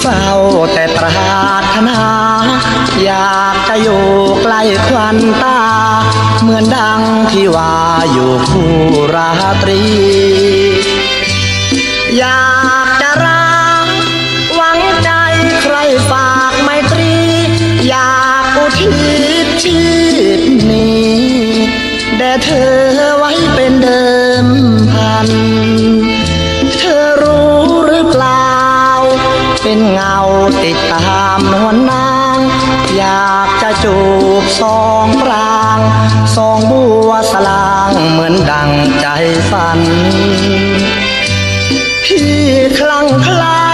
เฝ้าแต่ปรารถนา อยากจะอยู่ใกล้ควันตา เหมือนดังที่ว่าอยู่คู่ราตรี อยากจะรักหวังใจใครฝากไมตรี อยากอุทิศชีพนี้แด่เธอไว้เป็นเดิม เป็นเงาติดตามนวลนาง อยากจะจูบสองปรางสองบัวสลางเหมือนดังใจฝัน พี่คลั่งคลา